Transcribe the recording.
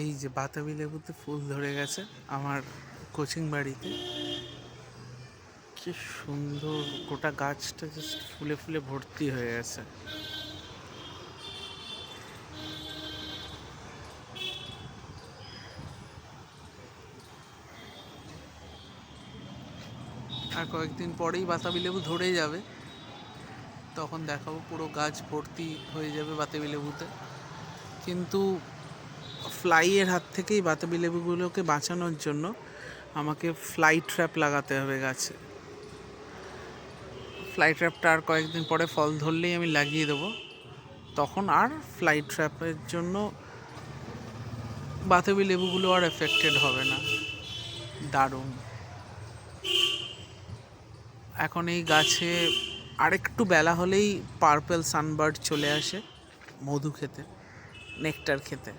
এই যে বাতাবি লেবুতে ফুল ধরে গেছে আমার কোচিং বাড়িতে। কি সুন্দর গোটা গাছটা জাস্ট ফুলে ফুলে ভর্তি হয়ে গেছে। আর কয়েকদিন পরেই বাতাবি লেবু ধরে যাবে। তখন দেখাবো পুরো গাছ ভর্তি হয়ে যাবে বাতাবি লেবুতে। কিন্তু ফ্লাইয়ের হাত থেকেই বাতাবি লেবুগুলোকে বাঁচানোর জন্য আমাকে ফ্লাই ট্র্যাপ লাগাতে হবে গাছে। ফ্লাই ট্র্যাপটা আর কয়েকদিন পরে ফল ধরলেই আমি লাগিয়ে দেবো। তখন আর ফ্লাই ট্র্যাপের জন্য বাতাবি লেবুগুলো আর এফেক্টেড হবে না। দারুণ। এখন এই গাছে আরেকটু বেলা হলেই পার্পেল সানবার্ড চলে আসে মধু খেতে নেকটার খেতে।